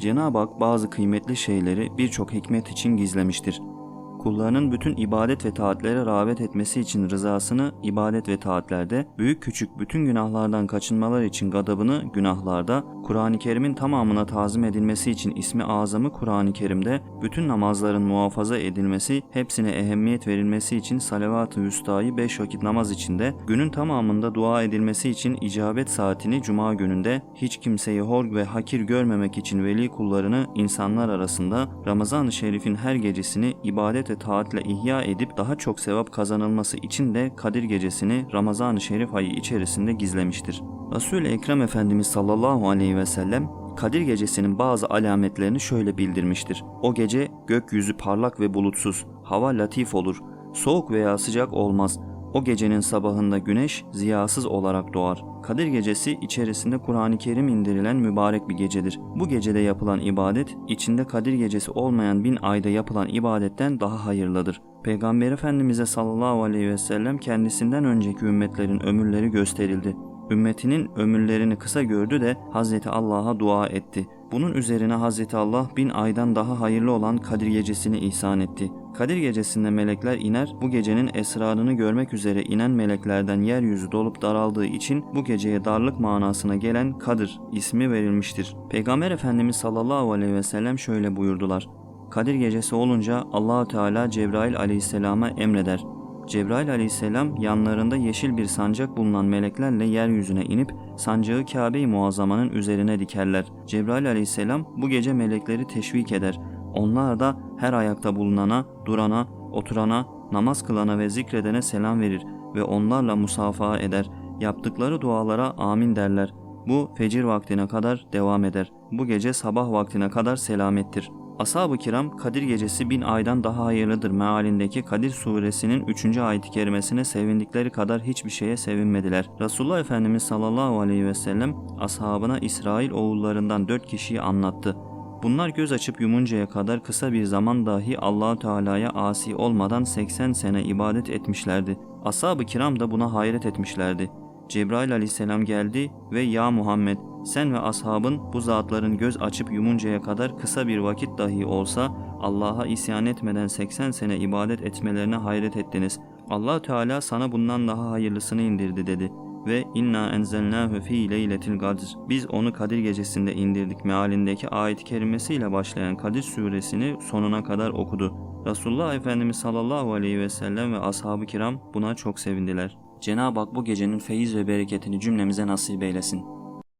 Cenab-ı Hak bazı kıymetli şeyleri birçok hikmet için gizlemiştir. Kullarının bütün ibadet ve taatlere rağbet etmesi için rızasını ibadet ve taatlerde, büyük küçük bütün günahlardan kaçınmalar için gadabını günahlarda, Kur'an-ı Kerim'in tamamına tazim edilmesi için ismi azamı Kur'an-ı Kerim'de, bütün namazların muhafaza edilmesi, hepsine ehemmiyet verilmesi için salavat-ı üstayı 5 vakit namaz içinde, günün tamamında dua edilmesi için icabet saatini cuma gününde, hiç kimseyi hor ve hakir görmemek için veli kullarını insanlar arasında Ramazan-ı Şerif'in her gecesini ibadet ve taatle ihya edip daha çok sevap kazanılması için de Kadir Gecesini Ramazan-ı Şerif ayı içerisinde gizlemiştir. Resul-i Ekrem Efendimiz sallallahu aleyhi ve sellem Kadir Gecesi'nin bazı alametlerini şöyle bildirmiştir. O gece gökyüzü parlak ve bulutsuz, hava latif olur, soğuk veya sıcak olmaz. O gecenin sabahında güneş ziyasız olarak doğar. Kadir Gecesi içerisinde Kur'an-ı Kerim indirilen mübarek bir gecedir. Bu gecede yapılan ibadet, içinde Kadir Gecesi olmayan bin ayda yapılan ibadetten daha hayırlıdır. Peygamber Efendimiz'e sallallahu aleyhi ve sellem kendisinden önceki ümmetlerin ömürleri gösterildi. Ümmetinin ömürlerini kısa gördü de Hazreti Allah'a dua etti. Bunun üzerine Hazreti Allah bin aydan daha hayırlı olan Kadir Gecesini ihsan etti. Kadir Gecesinde melekler iner, bu gecenin esrarını görmek üzere inen meleklerden yeryüzü dolup daraldığı için bu geceye darlık manasına gelen Kadir ismi verilmiştir. Peygamber Efendimiz sallallahu aleyhi ve sellem şöyle buyurdular. Kadir Gecesi olunca Allahü Teala Cebrail aleyhisselama emreder. Cebrail aleyhisselam yanlarında yeşil bir sancak bulunan meleklerle yeryüzüne inip sancağı Kabe-i Muazzama'nın üzerine dikerler. Cebrail aleyhisselam bu gece melekleri teşvik eder. Onlar da her ayakta bulunana, durana, oturana, namaz kılana ve zikredene selam verir ve onlarla musafaha eder. Yaptıkları dualara amin derler. Bu fecir vaktine kadar devam eder. Bu gece sabah vaktine kadar selamettir. Ashab-ı kiram Kadir gecesi bin aydan daha hayırlıdır mealindeki Kadir suresinin 3. ayet-i kerimesine sevindikleri kadar hiçbir şeye sevinmediler. Resulullah Efendimiz sallallahu aleyhi ve sellem ashabına İsrail oğullarından dört kişiyi anlattı. Bunlar göz açıp yumuncaya kadar kısa bir zaman dahi Allahu Teala'ya asi olmadan 80 sene ibadet etmişlerdi. Ashab-ı kiram da buna hayret etmişlerdi. Cebrail aleyhisselam geldi ve ya Muhammed sen ve ashabın bu zatların göz açıp yumuncaya kadar kısa bir vakit dahi olsa Allah'a isyan etmeden 80 sene ibadet etmelerine hayret ettiniz. allah Teala sana bundan daha hayırlısını indirdi dedi. Ve inna enzelnahu fi leyletil kadr. Biz onu Kadir gecesinde indirdik mealindeki ayet-i kerimesiyle başlayan Kadir suresini sonuna kadar okudu. Resulullah Efendimiz sallallahu aleyhi ve sellem ve ashab-ı kiram buna çok sevindiler. Cenab-ı Hak bu gecenin feyiz ve bereketini cümlemize nasip eylesin.